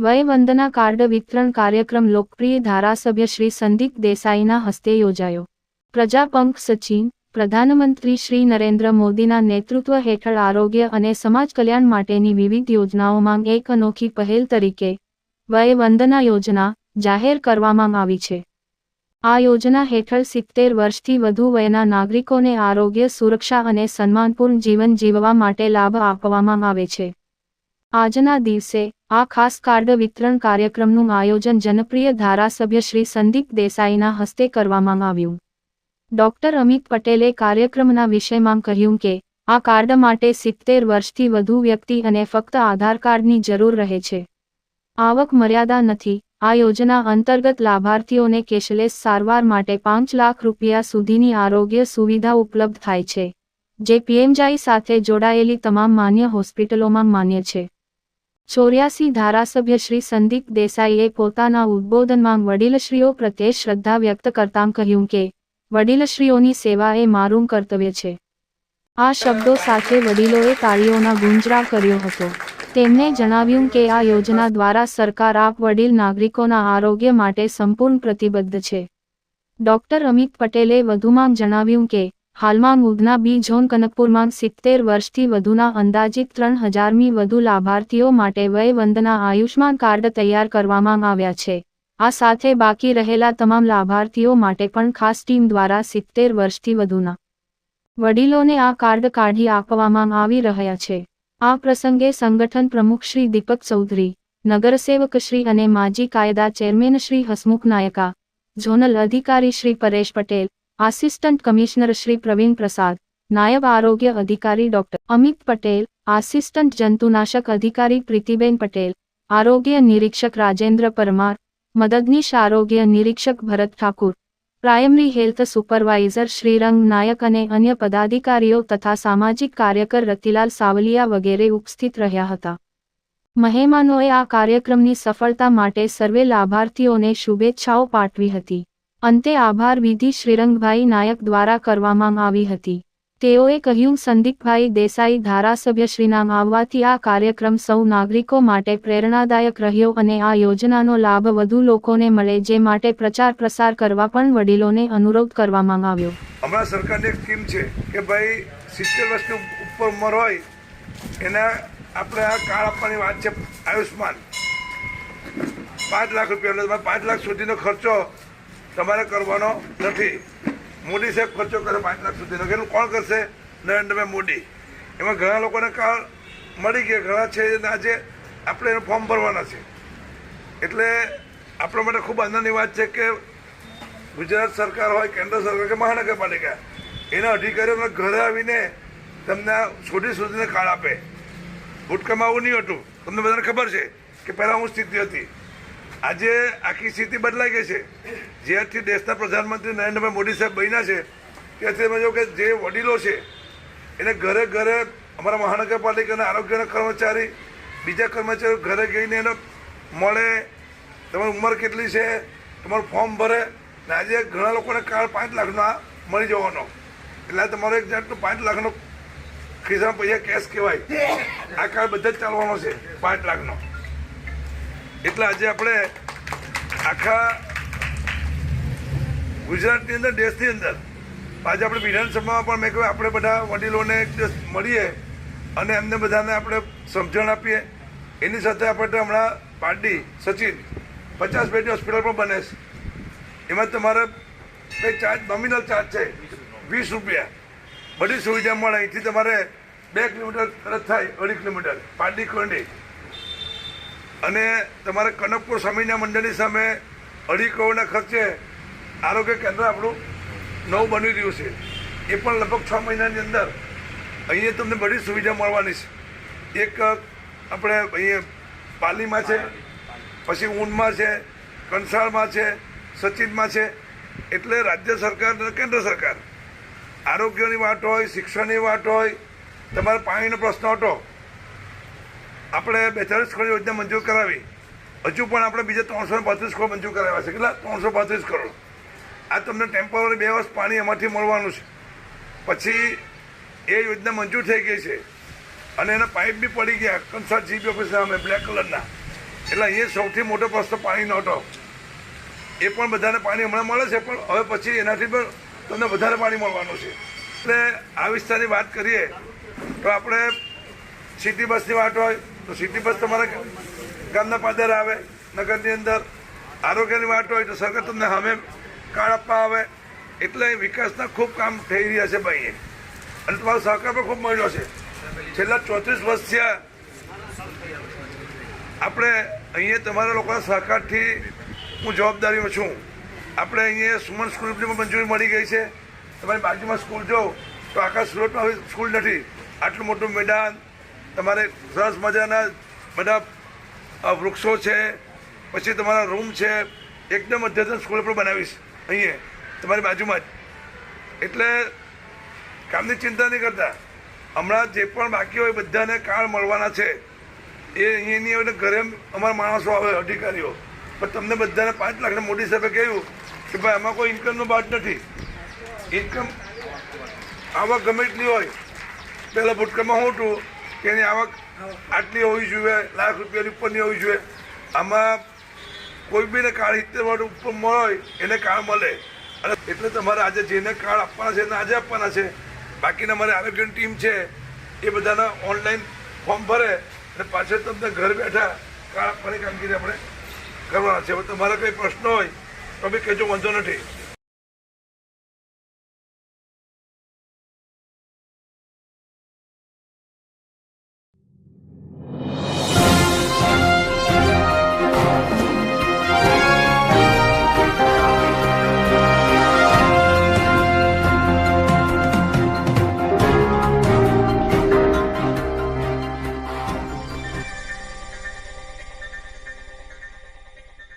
Vayvandana card વિતરણ કાર્યક્રમ લોકપ્રિય ધારાસભ્ય શ્રી સંદીપ દેસાઈના હસ્તે યોજાયો. પ્રજાપંખ સચિન, પ્રધાનમંત્રી શ્રી નરેન્દ્ર મોદીના નેતૃત્વ હેઠળ આરોગ્ય અને સમાજ કલ્યાણ માટેની વિવિધ યોજનાઓમાં એક અનોખી પહેલ તરીકે વયવંદના યોજના જાહેર કરવામાં આવી છે. આ યોજના હેઠળ સિત્તેર વર્ષથી વધુ વયના નાગરિકોને આરોગ્ય, સુરક્ષા અને સન્માનપૂર્ણ જીવન જીવવા માટે લાભ આપવામાં આવે છે. આજના દિવસે આ ખાસ કાર્ડ વિતરણ કાર્યક્રમનું આયોજન જનપ્રિય ધારાસભ્ય શ્રી સંદીપ દેસાઈના હસ્તે કરવામાં આવ્યું. ડોક્ટર અમિત પટેલે કાર્યક્રમના વિષયમાં કહ્યું કે, આ કાર્ડ માટે સિત્તેર વર્ષથી વધુ વ્યક્તિ અને ફક્ત આધાર કાર્ડની જરૂર રહે છે. આવક મર્યાદા નથી. આ યોજના અંતર્ગત લાભાર્થીઓને કેશલેસ સારવાર માટે પાંચ લાખ રૂપિયા સુધીની આરોગ્ય સુવિધા ઉપલબ્ધ થાય છે, જે પીએમજાઈ સાથે જોડાયેલી તમામ માન્ય હોસ્પિટલોમાં માન્ય છે. ચોર્યાસી ધારાસભ્ય શ્રી સંદીપ દેસાઈએ પોતાના ઉદ્બોધનમાં વડીલશ્રીઓ પ્રત્યે શ્રદ્ધા વ્યક્ત કરતાં કહ્યું કે, વડીલશ્રીઓની સેવા એ મારું કર્તવ્ય છે. આ શબ્દો સાથે વડીલોએ તાળીઓના ગુંજરાવ કર્યો હતો. તેમણે જણાવ્યું કે આ યોજના દ્વારા સરકાર આપ વડીલ નાગરિકોના આરોગ્ય માટે સંપૂર્ણ પ્રતિબદ્ધ છે. ડોક્ટર અમિત પટેલે વધુમાં જણાવ્યું કે હાલમાં મુગના બી ઝોન કનકપુરમાં સિત્તેર વર્ષથી વધુના અંદાજિત ત્રણ હજારમી વધુ લાભાર્થીઓ માટે વયવંદના આયુષ્માન કાર્ડ તૈયાર કરવામાં આવ્યા છે. આ સાથે બાકી રહેલા તમામ લાભાર્થીઓ માટે પણ ખાસ ટીમ દ્વારા સિત્તેર વર્ષથી વધુના વડીલોને આ કાર્ડ કાઢી આપવામાં આવી રહ્યા છે. આ પ્રસંગે સંગઠન પ્રમુખ શ્રી દીપક ચૌધરી, નગરસેવક શ્રી અને માજી કાયદા ચેરમેન શ્રી હસમુખ નાયકા, ઝોનલ અધિકારી શ્રી પરેશ પટેલ આસિસ્ટન્ટ કમિશનર શ્રી પ્રવીણ પ્રસાદ નાયબ આરોગ્ય અધિકારી ડોક્ટર અમિત પટેલ આસિસ્ટન્ટ જંતુનાશક અધિકારી પ્રીતિબેન પટેલ આરોગ્ય નિરીક્ષક રાજેન્દ્ર પરમાર મદદનીશ આરોગ્ય નિરીક્ષક Bharat Thakur primary health supervisor Shrirang Nayak અને અન્ય પદાધિકારીઓ તથા સામાજિક કાર્યકર રતિલાલ સાવલિયા વગેરે ઉપસ્થિત રહ્યા હતા મહેમાનોએ આ કાર્યક્રમની સફળતા માટે સર્વે લાભાર્થીઓને શુભેચ્છાઓ પાઠવી હતી અંતે આભાર વિધિ શ્રીરંગભાઈ નાયક દ્વારા કરવામાં આવી હતી. તેઓએ કહ્યું, સંદીપભાઈ દેસાઈ ધારાસભ્યશ્રીના આવવાથી આ કાર્યક્રમ સૌ નાગરિકો માટે પ્રેરણાદાયક રહ્યો અને આ યોજનાનો લાભ વધુ લોકોને મળે, જે માટે પ્રચાર પ્રસાર કરવા પણ વડીલોને અનુરોધ કરવામાં આવ્યો. હમણાં સરકારની સ્કીમ છે કે ભાઈ સિત્તેર વર્ષની ઉપર ઉંમર હોય, એના આપણે આ કાર્ડ આપવાની વાત છે આયુષ્માન પાંચ લાખ રૂપિયા, પાંચ લાખ સુધીનો ખર્ચો તમારે કરવાનો નથી. મોદી સાહેબ ખર્ચો કરે પાંચ લાખ સુધીનો એનું કોણ કરશે? નરેન્દ્રભાઈ મોદી. એમાં ઘણા લોકોને કાર્ડ મળી ગયા. ઘણા છે આજે આપણે એનું ફોર્મ ભરવાના છે. એટલે આપણા માટે ખૂબ આનંદની વાત છે કે ગુજરાત સરકાર હોય, કેન્દ્ર સરકાર કે મહાનગરપાલિકા, એના અધિકારીઓને ઘરે આવીને તમને સુધી સુધીને કાર્ડ આપે. ભૂટકામાં આવું નહીં હતું. તમને બધાને ખબર છે કે પહેલાં હું સ્થિતિ હતી. આજે આખી સ્થિતિ બદલાઈ ગઈ છે. જ્યારથી દેશના પ્રધાનમંત્રી નરેન્દ્રભાઈ મોદી સાહેબ બન્યા છે, ત્યારથી અમે જો કે જે વડીલો છે, એને ઘરે ઘરે અમારા મહાનગરપાલિકાના આરોગ્યના કર્મચારી, બીજા કર્મચારીઓ ઘરે ગઈને એને મળે, તમારી ઉંમર કેટલી છે, તમારું ફોર્મ ભરે, ને આજે ઘણા લોકોને કાર્ડ પાંચ લાખનો આ મળી જવાનો. એટલે તમારો એક જાતનું પાંચ લાખનો ખિસ્સામાં પૈસા કેશ કહેવાય. આ કાર્ડ બધા જ ચાલવાનો છે, પાંચ લાખનો. એટલે આજે આપણે આખા ગુજરાતની અંદર, દેશની અંદર, આજે આપણે વિધાનસભામાં પણ મેં કહ્યું, આપણે બધા વડીલોને મળીએ અને એમને બધાને આપણે સમજણ આપીએ. એની સાથે આપણે હમણાં પાર્ટી સચિન, પચાસ બેડની હોસ્પિટલ પણ બને છે. એમાં તમારે કંઈ ચાર્જ નોમિનલ ચાર્જ છે, વીસ રૂપિયા. બધી સુવિધા મળે. અહીંથી તમારે બે કિલોમીટર તરત થાય, અઢી કિલોમીટર. પારડી કોંડી અને તમારે કનકપુર સ્વામીના મંડળની સામે અઢી કરોડના ખર્ચે આરોગ્ય કેન્દ્ર આપણું નવું બની રહ્યું છે. એ પણ લગભગ છ મહિનાની અંદર અહીંયા તમને બધી સુવિધા મળવાની છે. એક આપણે અહીંયા પાલીમાં છે, પછી ઊનમાં છે, કંસાળમાં છે, સચિનમાં છે, એટલે રાજ્ય સરકાર અને કેન્દ્ર સરકાર. આરોગ્યની વાત હોય, શિક્ષણની વાત હોય, તમારે પાણીનો પ્રશ્ન હતો આપણે બેતાલીસ કરોડ યોજના મંજૂર કરાવી. હજુ પણ આપણે બીજા ત્રણસો ને પાંત્રીસ કરોડ મંજૂર કરાવ્યા છે. કેટલા? ત્રણસો પાંત્રીસ કરોડ. આ તમને ટેમ્પરરી બે વર્ષ પાણી એમાંથી મળવાનું છે. પછી એ યોજના મંજૂર થઈ ગઈ છે. અને એના પાઇપ બી પડી ગયા. કંસાર જીબી ઓફિસ સામે બ્લેક કલરના એટલે અહીંયા સૌથી મોટો પ્રશ્ન પાણી નહોતો એ પણ બધાને પાણી હમણાં મળે છે, પણ હવે પછી એનાથી પણ તમને વધારે પાણી મળવાનું છે. એટલે આ વિસ્તારની વાત કરીએ, તો આપણે સિટી બસની વાત હોય તો સિટી બસ તમારા ગામના પાદર આવે, નગરની અંદર આરોગ્યની વાત હોય તો સરકાર તમને સામે કાર્ડ આપવા આવે. એટલે વિકાસના ખૂબ કામ થઈ રહ્યા છે ભાઈએ અને તમારો સહકાર પણ ખૂબ મળ્યો છે. છેલ્લા ચોત્રીસ વર્ષ થયા આપણે અહીંયા તમારા લોકોના સહકારથી હું જવાબદારીમાં છું. આપણે અહીંયા સુમન સ્કૂલની પણ મંજૂરી મળી ગઈ છે. તમારી બાજુમાં સ્કૂલ જો, તો આખા સુરતમાં હવે સ્કૂલ નથી. આટલું મોટું મેદાન તમારે સરસ મજાના બધા વૃક્ષો છે, પછી તમારા રૂમ છે, એકદમ અધ્યતન સ્કૂલ પણ બનાવીશ અહીંયા, તમારી બાજુમાં જ. એટલે કામની ચિંતા નહીં કરતા. હમણાં જે પણ બાકી હોય બધાને કાર્ડ મળવાના છે. એ અહીંયાની હવે ઘરે અમારા માણસો આવે, અધિકારીઓ. પણ તમને બધાને પાંચ લાખને મોદી સાહેબે કહ્યું કે ભાઈ, આમાં કોઈ ઇન્કમનો બાદ નથી. ઇન્કમ આવક ગમે એટલી હોય, પહેલાં ભૂટકામાં શું હતું કે એની આવક આટલી હોવી જોઈએ, લાખ રૂપિયાની ઉપરની હોવી જોઈએ. આમાં કોઈ બીને કાર્ડ સિત્તેર વર્ષ ઉપર મળે, એને કાર્ડ મળે. અને એટલે તમારે આજે જેને કાર્ડ આપવાના છે એને આજે આપવાના છે. બાકીના મારી આરોગ્યની ટીમ છે, એ બધાના ઓનલાઈન ફોર્મ ભરે અને પાછળ તમને ઘર બેઠા કાર્ડ આપવાની કામગીરી આપણે કરવાના છે. હવે તમારા કંઈ પ્રશ્ન હોય તો બી કહેજો, વાંધો નથી.